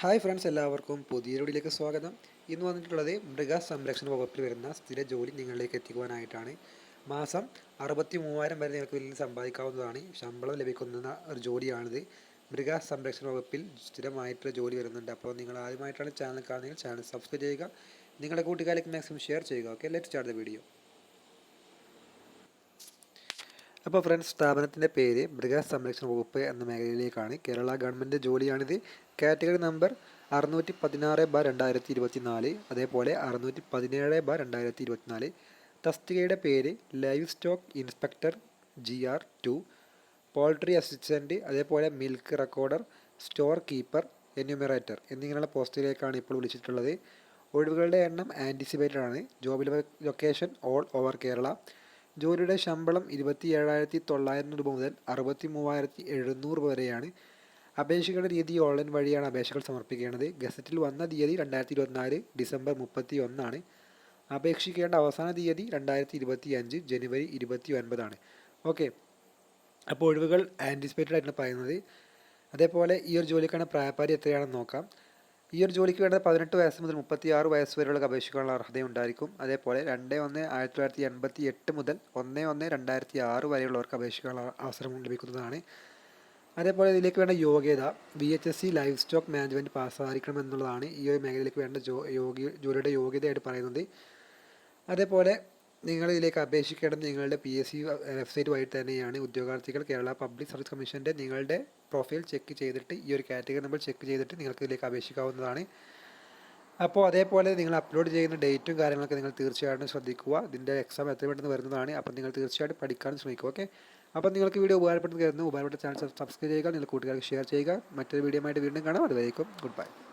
Hi friends എല്ലാവർക്കും പുതിയ വീഡിയോയിലേക്ക് സ്വാഗതം. ഇന്ന് വന്നിട്ടുള്ളത് മൃഗ സംരക്ഷണ വകുപ്പിൽ വരുന്ന സ്ഥിര ജോലി നിങ്ങളിലേക്ക് എത്തിക്കുവാനായിട്ടാണ്. മാസം അറുപത്തി മൂവായിരം വരെ നിങ്ങൾക്ക് വലിയ സമ്പാദിക്കാവുന്നതാണ്. ശമ്പളം ലഭിക്കുന്ന ഒരു ജോലിയാണിത്. മൃഗ സംരക്ഷണ വകുപ്പിൽ സ്ഥിരമായിട്ടുള്ള ജോലി വരുന്നുണ്ട്. അപ്പോൾ നിങ്ങൾ ആദ്യമായിട്ടാണ് ചാനൽ കാണുന്നതെങ്കിൽ ചാനൽ സബ്സ്ക്രൈബ് ചെയ്യുക. നിങ്ങളുടെ കൂട്ടുകാരിലേക്ക് മാക്സിമം ഷെയർ ചെയ്യുക. Okay let start the video അപ്പോൾ ഫ്രണ്ട്സ് സ്ഥാപനത്തിന്റെ പേര് മൃഗസംരക്ഷണ വകുപ്പ് എന്ന മേഖലയിലേക്കാണ്. കേരള ഗവൺമെന്റ് ജോലിയാണിത്. കാറ്റഗറി നമ്പർ അറുന്നൂറ്റി പതിനാറ് ബാർ രണ്ടായിരത്തി ഇരുപത്തി നാല് അതേപോലെ അറുന്നൂറ്റി പതിനേഴ് ബാർ രണ്ടായിരത്തി ഇരുപത്തിനാല് തസ്തികയുടെ പേര് livestock inspector G R two. Poultry assistant അതേപോലെ milk recorder store keeper enumerator എന്നിങ്ങനെയുള്ള പോസ്റ്റിലേക്കാണ് ഇപ്പോൾ വിളിച്ചിട്ടുള്ളത്. ഒഴിവുകളുടെ എണ്ണം ആന്റിസിപ്പേറ്റഡ് ആണ് job location all over Kerala. ജോലിയുടെ ശമ്പളം ഇരുപത്തി ഏഴായിരത്തി തൊള്ളായിരം രൂപ മുതൽ അറുപത്തി മൂവായിരത്തി എഴുന്നൂറ് രൂപ വരെയാണ്. അപേക്ഷകളുടെ രീതി ഓൺലൈൻ വഴിയാണ് അപേക്ഷകൾ സമർപ്പിക്കേണ്ടത്. ഗസറ്റിൽ വന്ന തീയതി രണ്ടായിരത്തി ഇരുപത്തിനാല് ഡിസംബർ മുപ്പത്തി ഒന്നാണ് അപേക്ഷിക്കേണ്ട അവസാന തീയതി രണ്ടായിരത്തി ഇരുപത്തി അഞ്ച് ജനുവരി ഇരുപത്തി ഒൻപതാണ് ഓക്കെ. അപ്പോൾ ഒഴിവുകൾ ആന്റിസിപ്പേറ്റഡ് ആയിട്ടാണ് പറയുന്നത്. അതേപോലെ ഈ ഒരു ജോലിക്കാണ് പ്രായപ്പാരി എത്രയാണെന്ന് നോക്കാം. ഈ ഒരു ജോലിക്ക് വേണ്ടത് പതിനെട്ട് വയസ്സ് മുതൽ മുപ്പത്തി ആറ് വയസ്സ് വരെയുള്ള അപേക്ഷിക്കാനുള്ള അർഹതയുണ്ടായിരിക്കും. അതേപോലെ രണ്ട് ഒന്ന് ആയിരത്തി തൊള്ളായിരത്തി എൺപത്തി എട്ട് മുതൽ ഒന്ന് ഒന്ന് രണ്ടായിരത്തി ആറ് വരെയുള്ളവർക്ക് അപേക്ഷിക്കാനുള്ള അവസരം ലഭിക്കുന്നതാണ്. അതേപോലെ ഇതിലേക്ക് വേണ്ട യോഗ്യത B H S C life stock management പാസ്സായിരിക്കണം എന്നുള്ളതാണ് ഈ ഒരു മേഖലയിലേക്ക് വേണ്ട ജോ യോഗ്യ ജോലിയുടെ യോഗ്യതയായിട്ട് പറയുന്നത്. അതേപോലെ നിങ്ങൾ ഇതിലേക്ക് അപേക്ഷിക്കേണ്ടത് നിങ്ങളുടെ പി എസ് സി വെബ്സൈറ്റ് വഴി തന്നെയാണ്. ഉദ്യോഗാർത്ഥികൾ കേരള പബ്ലിക് സർവീസ് കമ്മീഷന്റെ നിങ്ങളുടെ പ്രൊഫൈൽ ചെക്ക് ചെയ്തിട്ട് ഈ ഒരു കാറ്റഗറി നമ്പർ ചെക്ക് ചെയ്തിട്ട് നിങ്ങൾക്ക് ഇതിലേക്ക് അപേക്ഷിക്കാവുന്നതാണ്. അപ്പോൾ അതേപോലെ നിങ്ങൾ അപ്ലോഡ് ചെയ്യുന്ന ഡേറ്റും കാര്യങ്ങളൊക്കെ നിങ്ങൾ തീർച്ചയായിട്ടും ശ്രദ്ധിക്കുക. ഇതിന്റെ എക്സാം എത്ര പെട്ടെന്ന് വരുന്നതാണ് അപ്പോൾ നിങ്ങൾ തീർച്ചയായിട്ടും പഠിക്കാൻ ശ്രമിക്കുക ഓക്കെ? അപ്പോൾ നിങ്ങൾക്ക് വീഡിയോ ഉപകാരപ്പെട്ടെന്ന് കരുതുന്നു. ഉപകാരപ്പെട്ട ചാനൽ സബ്സ്ക്രൈബ് ചെയ്യുക നിങ്ങൾ കൂട്ടുകാർക്ക് ഷെയർ ചെയ്യുക. മറ്റൊരു വീഡിയോ ആയിട്ട് വീണ്ടും കാണാം. അതുവരേക്കും ഗുഡ് ബൈ